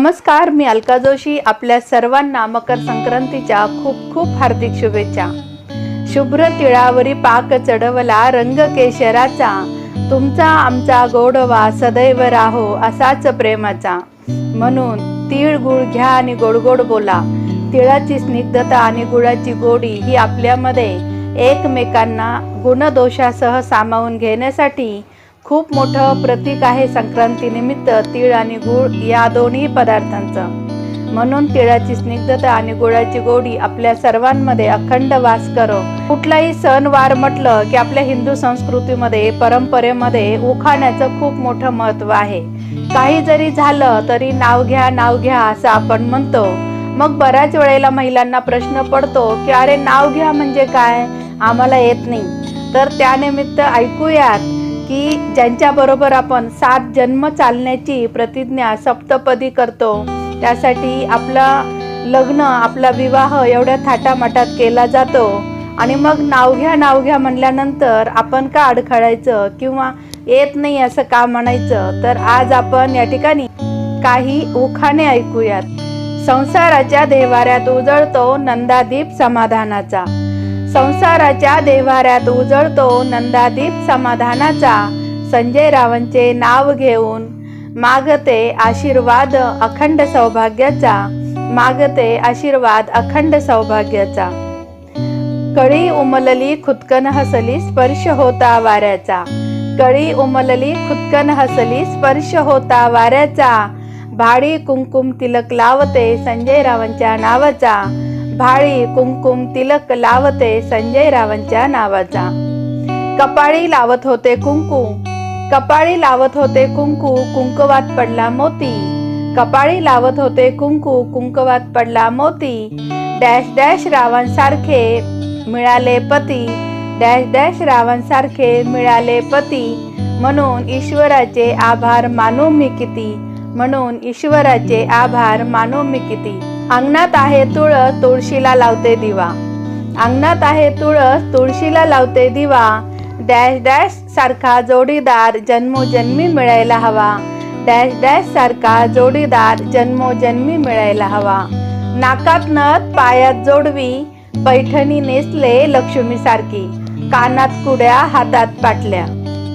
नमस्कार मी अलका जोशी आपल्या सर्वांना मकर संक्रांतीच्या खूप खूप हार्दिक शुभेच्छा. शुभ्र तिळावरी पाक चढवला रंग केशराचा. तुमचा आमचा गोडवा सदैव राहो असाच प्रेमाचा. म्हणून तीळ गुळ घ्या आणि गोड गोड बोला. तिळाची स्निग्धता आणि गुळाची गोडी ही आपल्यामध्ये एकमेकांना गुणदोषासह सामावून घेण्यासाठी खूप मोठं प्रतीक आहे संक्रांतीनिमित्त तीळ आणि गुळ या दोन्ही पदार्थांचं. म्हणून तिळाची स्निग्धता आणि गुळाची गोडी आपल्या सर्वांमध्ये अखंड वास करो. कुठलाही सण वार म्हटलं की आपल्या हिंदू संस्कृतीमध्ये परंपरेमध्ये उखाण्याचं खूप मोठं महत्त्व आहे. काही जरी झालं तरी नाव घ्या नाव घ्या असं आपण म्हणतो. मग बऱ्याच वेळेला महिलांना प्रश्न पडतो की अरे नाव घ्या म्हणजे काय? आम्हाला येत नाही. तर त्यानिमित्त ऐकूयात. की ज्यांच्याबरोबर आपण सात जन्म चालण्याची प्रतिज्ञा सप्तपदी करतो त्यासाठी आपला लग्न आपला विवाह एवढ्या थाटामाटात केला जातो. आणि मग नाव घ्या नाव घ्या म्हणल्यानंतर आपण का अडखळायचं किंवा येत नाही असं का म्हणायचं? तर आज आपण या ठिकाणी काही उखाणे ऐकूयात. संसाराच्या देवाऱ्यात उजळतो नंदादीप समाधानाचा. संसाराच्या देवाऱ्यात उजळतो नंदादीप समाधानाचा. संजय रावांचे नाव घेऊन मागते आशीर्वाद अखंड सौभाग्याचा. मागते आशीर्वाद अखंड सौभाग्याचा. कळी उमलली खुदकन हसली स्पर्श होता वाऱ्याचा. कळी उमलली खुदकन हसली स्पर्श होता वाऱ्याचा. भाडी कुंकुम तिलक लावते संजय रावांच्या नावाचा. भाळी कुंकुम तिलक लावते संजय रावांच्या नावाचा. कपाळी लावत होते कुंकू. कपाळी लावत होते कुंकू कुंकवात पडला मोती. कपाळी लावत होते कुंकू कुंकवात पडला मोती. डॅश डॅश रावांसारखे मिळाले पती. डॅश डॅश रावांसारखे मिळाले पती. म्हणून ईश्वराचे आभार मानू मी किती. म्हणून ईश्वराचे आभार मानू मी किती. अंगणात आहे तुळस तुळशीला लावते दिवा. अंगणात आहे तुळस तुळशीला लावते दिवा. डॅश डॅश सारखा जोडीदार जन्मोजन्मी मिळायला हवा. डॅश डॅश सारखा जोडीदार जन्मोजन्मी मिळायला हवा. नाकात नथ पायात जोडवी पैठणी नेसले लक्ष्मी सारखी. कानात कुड्या हातात पाटल्या.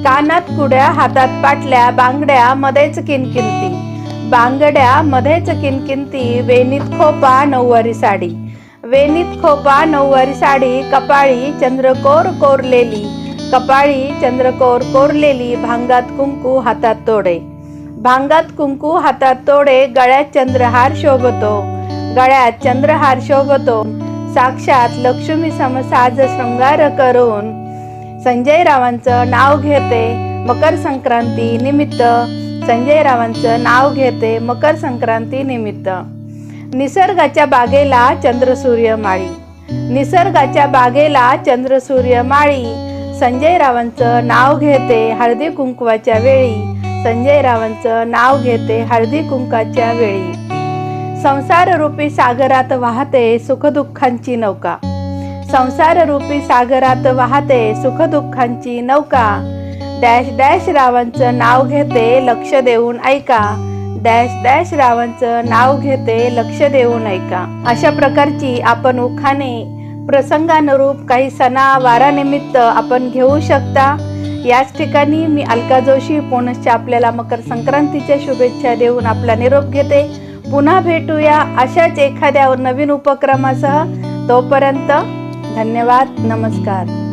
कानात कुड्या हातात पाटल्या बांगड्या मध्येच किनकिनती. बांगड्या मध्येच किनकिनती वेणीत खोपा नऊवारी साडी. वेणीत खोपा नऊवारी साडी कपाळी चंद्रकोर कोरलेली. कपाळी चंद्रकोर कोरलेली भांगात कुंकू हातात तोडे. भांगात कुंकू हातात तोडे गळ्यात चंद्रहार शोभतो. गळ्यात चंद्रहार शोभतो. साक्षात लक्ष्मी समसाज शृंगार करून. संजय रावांचं नाव घेते. मकर संक्रांती निमित्त संजय रावांचं नाव घेते मकर संक्रांती निमित्त. निसर्गाच्या बागेला चंद्रसूर्य माळी. निसर्गाच्या बागेला चंद्रसूर्य माळी. संजय रावांचं नाव घेते हळदी कुंकवाच्या वेळी. संजय रावांचं नाव घेते हळदी कुंकाच्या वेळी. संसार रूपी सागरात वाहते सुखदुःखांची नौका. संसार रूपी सागरात वाहते सुखदुःखांची नौका. डॅश डॅश रावांचं नाव घेते लक्ष देऊन ऐका. डॅश डॅश रावांचं नाव घेते लक्ष देऊन ऐका. अशा प्रकारची आपण उखाणे प्रसंगानुरूप काही सणा वारानिमित्त आपण घेऊ शकता. याच ठिकाणी मी अलका जोशी पुनश्च आपल्याला मकर संक्रांतीच्या शुभेच्छा देऊन आपला निरोप घेते. पुन्हा भेटूया अशाच एखाद्या नवीन उपक्रमासह. तोपर्यंत धन्यवाद नमस्कार.